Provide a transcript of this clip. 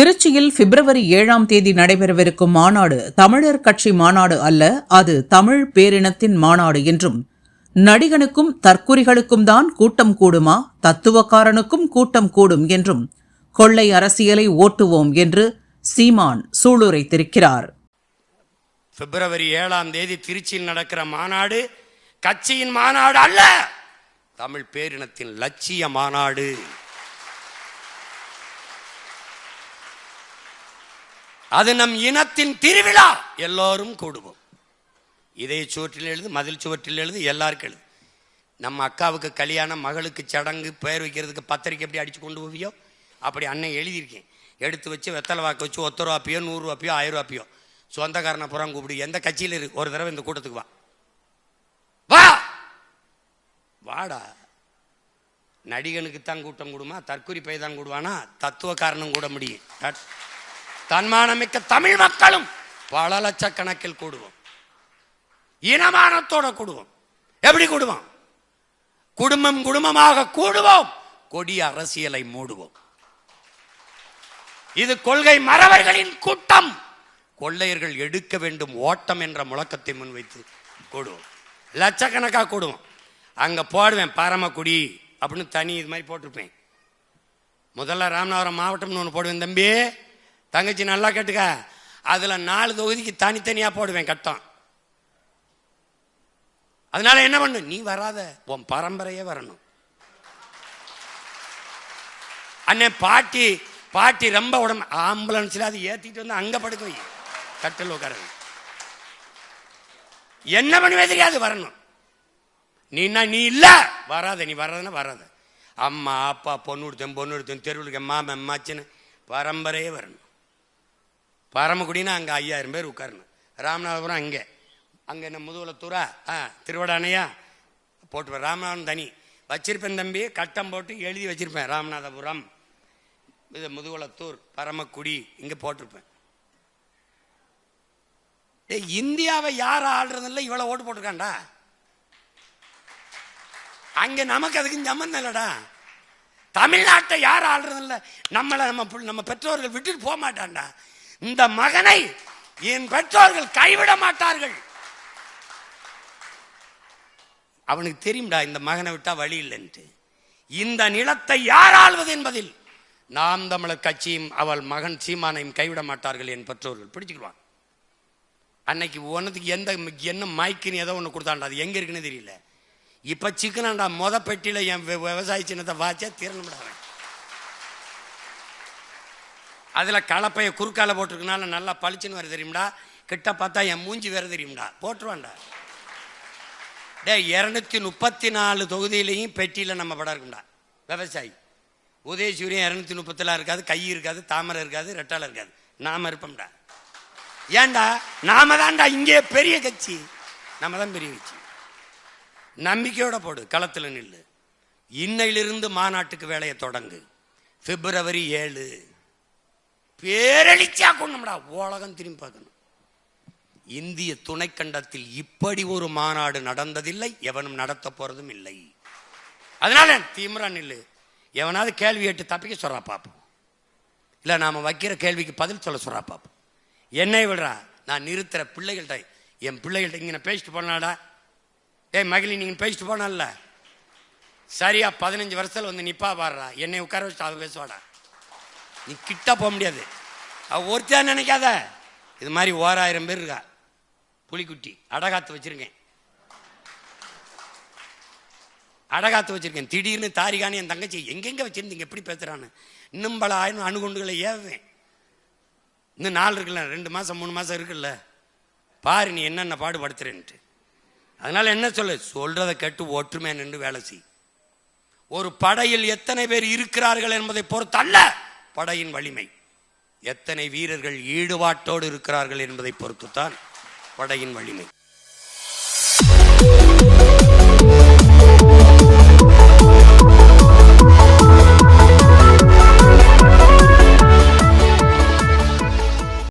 திருச்சியில் பிப்ரவரி ஏழாம் தேதி நடைபெறவிருக்கும் மாநாடு தமிழர் கட்சி மாநாடு அல்ல அது தமிழ் பேரினத்தின் மாநாடு என்றும். நடிகனுக்கும் தற்குறிகளுக்கும் தான் கூட்டம் கூடுமா தத்துவக்காரனுக்கும் கூட்டம் கூடும் என்றும். கொள்ளை அரசியலை ஓட்டுவோம் என்று சீமான் சூளுரைத்திருக்கிறார். பிப்ரவரி ஏழாம் தேதி திருச்சியில் நடக்கிற மாநாடு கட்சியின் மாநாடு அல்ல தமிழ் பேரினத்தின் லட்சிய மாநாடு. அது நம் இனத்தின் திருவிழா. எல்லோரும் கூடுவோம். இதே சுவற்றில் எழுது மதில் சுவற்றில் எழுது எல்லாருக்கும் எழுது. நம்ம அக்காவுக்கு கல்யாணம் மகளுக்கு சடங்கு பெயர் வைக்கிறதுக்கு பத்திரிக்கை எப்படி அடிச்சு கொண்டு போவியோ அப்படி அண்ணன் எழுதியிருக்கேன். எடுத்து வச்சு வெத்தலை வாக்கு வச்சு ஒத்த ரூபாப்பியோ நூறுரூவாப்பியோ ஆயிரம் ரூபாப்பியோ சொந்தக்காரனை புறம் கூப்பிடு எந்த கட்சியில் இருக்கு ஒரு தடவை இந்த கூட்டத்துக்கு வா. வா! வாடா. நடிகனுக்கு தான் கூட்டம் கூடுமா? தற்குறி பை தான் கூடுவானா? தத்துவ காரணம் கூட முடியும். தன்மானமிக்க தமிழ் மக்களும் பல லட்சக்கணக்கில் கூடுவோம். இனமானத்தோட கூடுவோம். எப்படி கூடுவோம்? குடும்பம் குடும்பமாக கூடுவோம். கொடிய அரசியலை மூடுவோம். இது கொள்கை மறவர்களின் கூட்டம். கொள்ளையர்கள் எடுக்க வேண்டும் ஓட்டம் என்ற முழக்கத்தை முன்வைத்து கூடுவோம். லட்சக்கணக்காக கூடுவோம். அங்க போடுவேன் பரமக்குடி அப்படின்னு தனி இது மாதிரி போட்டிருப்பேன். முதல்ல ராமநாதபுரம் மாவட்டம்னு ஒன்று போடுவேன் தம்பி. தங்கச்சி நல்லா கேட்டுக்க. அதில் நாலு தொகுதிக்கு தனித்தனியாக போடுவேன் கட்டம். அதனால என்ன பண்ணு நீ வராத. உன் பரம்பரையே வரணும். அண்ணே பாட்டி பாட்டி ரொம்ப உடம்பு ஆம்புலன்ஸில் அது ஏற்றிட்டு வந்து அங்கே படுக்க வை. கட்டில் உட்கார என்ன பண்ணுவே தெரியாது வரணும். நீனா நீ இல்லை. வராத நீ வராதுன்னா வராத. அம்மா அப்பா பொண்ணு கொடுத்தேன் பொண்ணு கொடுத்தேன் தெருவுக்கு மாமன் மாச்சின்னு பரம்பரையே வரணும். பரமக்குடினா அங்கே ஐயாயிரம் பேர் உட்காரணும். ராமநாதபுரம் அங்கே. அங்கே என்ன முதுகுலத்தூரா ஆ திருவடானையா போட்டுப்பேன் ராமநாதபுரம் தனி. வச்சிருப்பேன் தம்பி கட்டம் போட்டு எழுதி வச்சிருப்பேன். ராமநாதபுரம். இது முதுகுளத்தூர் பரமக்குடி இங்கே போட்டிருப்பேன். ஏய் இந்தியாவை யார் ஆள்றதில்ல இவ்வளோ ஓட்டு போட்டிருக்காண்டா? அங்கே நமக்கு அதுக்கு சம்மந்தம் இல்லடா. தமிழ்நாட்டை யார் ஆள்றதில்ல? நம்மளை நம்ம நம்ம பெற்றோர்கள் விட்டுட்டு போக மாட்டான்டா. இந்த மகனை என் பெற்றோர்கள் கைவிட மாட்டார்கள். அவனுக்கு தெரியும்டா இந்த மகனை விட்டா வழி இல்லைன்ட்டு. இந்த நிலத்தை யார் ஆள்வது என்பதில் நாம் தமிழர் கட்சியும் அவள் மகன் சீமானையும் கைவிட மாட்டார்கள் என் பெற்றோர்கள். பிடிச்சுக்குவான் அன்னைக்கு ஒன்னதுக்கு எந்த என்ன மைக்குன்னு ஏதோ ஒன்று கொடுத்தாண்டா அது எங்கே இருக்குன்னு தெரியல. இப்போ சிக்கனாண்டா மொத பெட்டியில் என் வி- விவசாய சின்னத்தை வாச்சா தீரணும்டா அவன். அதில் கலப்பைய குறுக்கால போட்டிருக்கனால நல்லா பளிச்சுன்னு வர தெரியும்டா. கிட்ட பார்த்தா என் மூஞ்சி வர தெரியும்டா. போட்டுருவான்டா. டேய் இரநூத்தி முப்பத்தி நாலு தொகுதியிலையும் பெட்டியில் நம்ம படம் இருக்கும்டா. விவசாயி. உதயசூரியன் இரநூத்தி முப்பத்தெல்லாம் இருக்காது கை இருக்காது தாமரை இருக்காது ரெட்டால இருக்காது. நாம இருப்போம்டா. ஏன்டா? நாம தான்டா இங்கே பெரிய கட்சி. நம்ம தான் பெரிய கட்சி. நம்பிக்கையோட போடு களத்தில் நில்லு. இன்னையிலிருந்து மாநாட்டுக்கு வேலையை தொடங்கு. பிப்ரவரி ஏழு. பேரழிச்சா கொண்டுடா உலகம் திரும்பி பார்க்கணும். இந்திய துணைக்கண்டத்தில் இப்படி ஒரு மாநாடு நடந்ததில்லை எவனும் நடத்த போறதும் இல்லை. அதனால தீவிர நில்லு. எவனாவது கேள்வி கேட்டு தப்பிக்க சொல்றா பார்ப்போம் இல்ல நாம வைக்கிற கேள்விக்கு பதில் சொல்ல சொல்றா பாப்போம். என்னை விடுறா நான் நிறுத்துற பிள்ளைகள்கிட்ட என் பிள்ளைகள்கிட்ட இங்க பேசிட்டு போனாடா. டேய் மகிழி நீங்க பேசிட்டு போனால சரியா பதினஞ்சு வருஷத்துல வந்து நிப்பா பாடுறா. என்னை உட்கார வச்சு அவ பேசுவாடா. நீ கிட்ட போக முடியாது. அவ ஒருத்தா நினைக்காத. இது மாதிரி ஓராயிரம் பேர் இருக்கா? புலிக்குட்டி அடகாத்து வச்சிருக்கேன். அடகாத்து வச்சிருக்கேன். திடீர்னு தாரிகானி என் தங்கச்சி எங்கெங்க வச்சிருந்தீங்க? எப்படி பேசுறான்னு? இன்னும் பல ஆயிரம் அணுகுண்டுகளை ஏவேன் இன்னும் நாள் இருக்குல்ல ரெண்டு மாசம் மூணு மாசம் இருக்குல்ல. பாரு நீ என்னென்ன பாடுபடுத்துறேன்ட்டு. அதனால என்ன சொல்லு? சொல்றதை கேட்டு ஒற்றுமை நின்று வேலை செய். ஒரு படையில் எத்தனை பேர் இருக்கிறார்கள் என்பதை பொறுத்தல்ல. படையின் வலிமை. எத்தனை வீரர்கள் ஈடுபாட்டோடு இருக்கிறார்கள் என்பதை பொறுத்துத்தான் படையின் வலிமை.